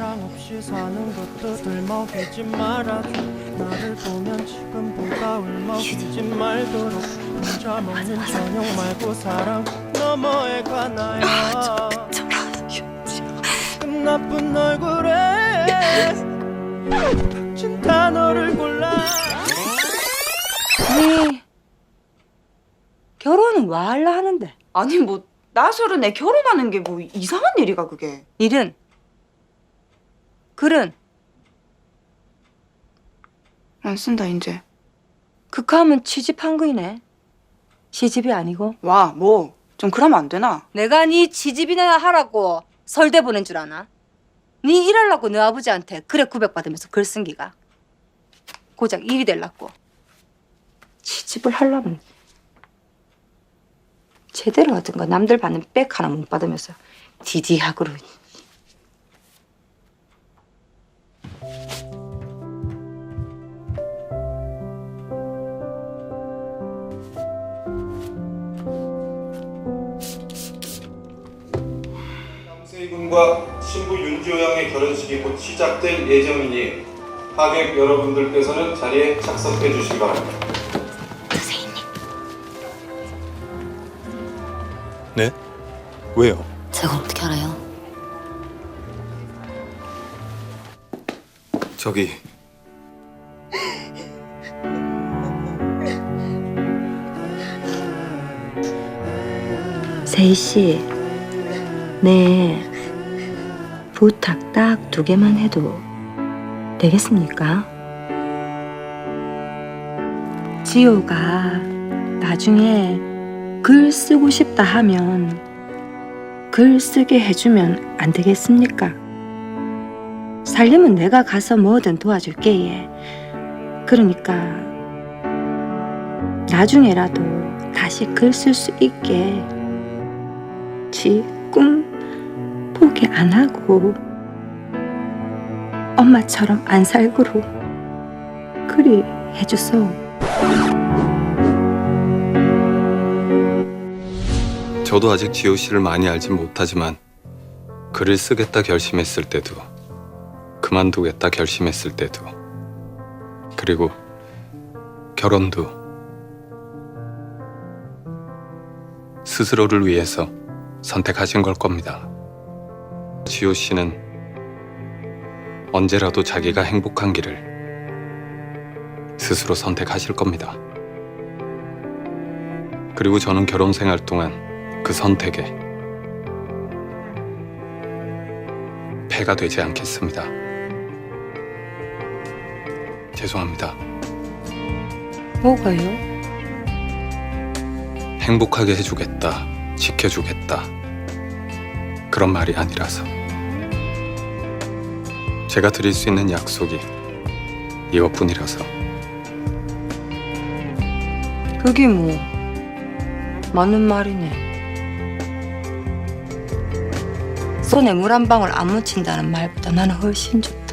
사랑 없이 사는 것도 들먹이지 말아줘 나를 보면 지금보다 울먹이지 말도록 혼자 먹는 저녁 말고 사랑 너머에 가나야 그 나쁜 얼굴에 진 단어를 골라. 아니 결혼은 와 할라 하는데? 아니 뭐 나서른 애 결혼하는 게 뭐 이상한 일이가 그게. 일은 글은 안 쓴다 이제. 극하면 취집한 거이네 시집이 아니고 와 뭐 좀 그러면 안 되나? 내가 네 취집이나 하라고 설대 보낸 줄 아나? 네 일하려고 너 아버지한테 그래 구백 받으면서 글 쓴 기가 고작 일이 될라고 취집을 하려면 제대로 하든가 남들 받는 백 하나 못 받으면서 디디하고로 군과 신부 윤지호 양의 결혼식이 곧 시작될 예정이니 하객 여러분들께서는 자리에 착석해 주시기 바랍니다. 네? 왜요? 제가 어떻게 알아요? 저기 세희 씨, 네 부탁 딱 두 개만 해도 되겠습니까? 지호가 나중에 글 쓰고 싶다 하면 글 쓰게 해주면 안 되겠습니까? 살림은 내가 가서 뭐든 도와줄게 예. 그러니까 나중에라도 다시 글 쓸 수 있게 지꿈 포기 안 하고 엄마처럼 안 살고로 그리 해줬어. 저도 아직 지호 씨를 많이 알진 못하지만 글을 쓰겠다 결심했을 때도 그만두겠다 결심했을 때도 그리고 결혼도 스스로를 위해서 선택하신 걸 겁니다. 지호 씨는 언제라도 자기가 행복한 길을 스스로 선택하실 겁니다. 그리고 저는 결혼 생활 동안 그 선택에 패가 되지 않겠습니다. 죄송합니다. 뭐가요? 행복하게 해주겠다, 지켜주겠다. 그런 말이 아니라서. 제가 드릴 수 있는 약속이 이것뿐이라서. 그게 뭐 맞는 말이네. 손에 물 한 방울 안 묻힌다는 말보다 나는 훨씬 좋다.